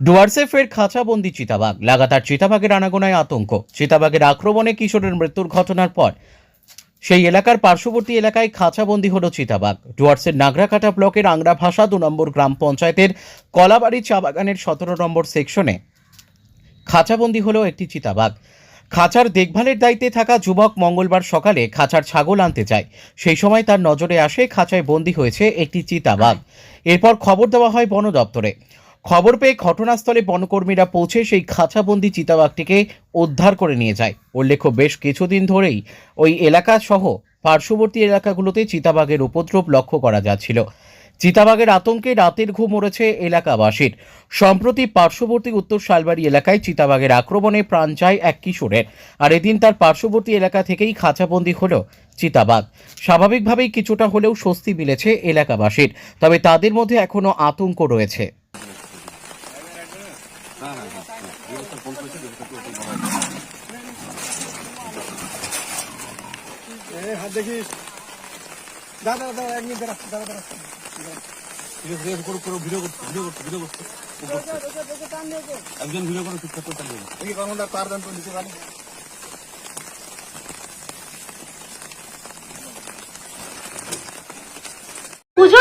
ডুয়ার্সে ফের খাঁচাবন্দি চিতাবাঘ। লাগাতার চিতাবাঘের আনাগোনায় আতঙ্ক। চিতাবাঘের আক্রমণে কিশোরের মৃত্যুর ঘটনার পর সেই এলাকার পার্শ্ববর্তী এলাকায় খাঁচাবন্দি হলো চিতাবাঘ। ডুয়ার্সের নাগরাকাটা ব্লকের আংরা ভাষা দু নম্বর গ্রাম পঞ্চায়েতের কলাবাড়ি চা বাগানের সতেরো নম্বর সেকশনে খাঁচাবন্দি হলো একটি চিতাবাঘ। খাঁচার দেখভালের দায়িত্বে থাকা যুবক মঙ্গলবার সকালে খাঁচার ছাগল আনতে যায়। সেই সময় তার নজরে আসে, খাঁচায় বন্দি হয়েছে একটি চিতাবাঘ। এরপর খবর দেওয়া হয় বন দপ্তরে খবর পেয়ে ঘটনাস্থলে বনকর্মীরা পৌঁছে সেই খাঁচাবন্দি চিতাবাঘটিকে উদ্ধার করে নিয়ে যায়। উল্লেখ্য, বেশ কিছুদিন ধরেই ওই এলাকা সহ পার্শ্ববর্তী এলাকাগুলোতে চিতাবাঘের উপদ্রব লক্ষ্য করা যাচ্ছিল। চিতাবাঘের আতঙ্কে রাতের ঘুম উড়েছে এলাকাবাসীর। সম্প্রতি পার্শ্ববর্তী উত্তর শালবাড়ি এলাকায় চিতাবাঘের আক্রমণে প্রাণ যায় এক কিশোরের। আর এদিন তার পার্শ্ববর্তী এলাকা থেকেই খাঁচাবন্দি হল চিতাবাঘ। স্বাভাবিকভাবেই কিছুটা হলেও স্বস্তি মিলেছে এলাকাবাসীর, তবে তাদের মধ্যে এখনও আতঙ্ক রয়েছে। এই হাত দেখিস দাদা দাদা এক মিনিট করছ, করছ, ভিডিও করছ। একজন ভিডিও করে চুপচাপ করতে কর্মটা তার দান তো নিতে গাড়ি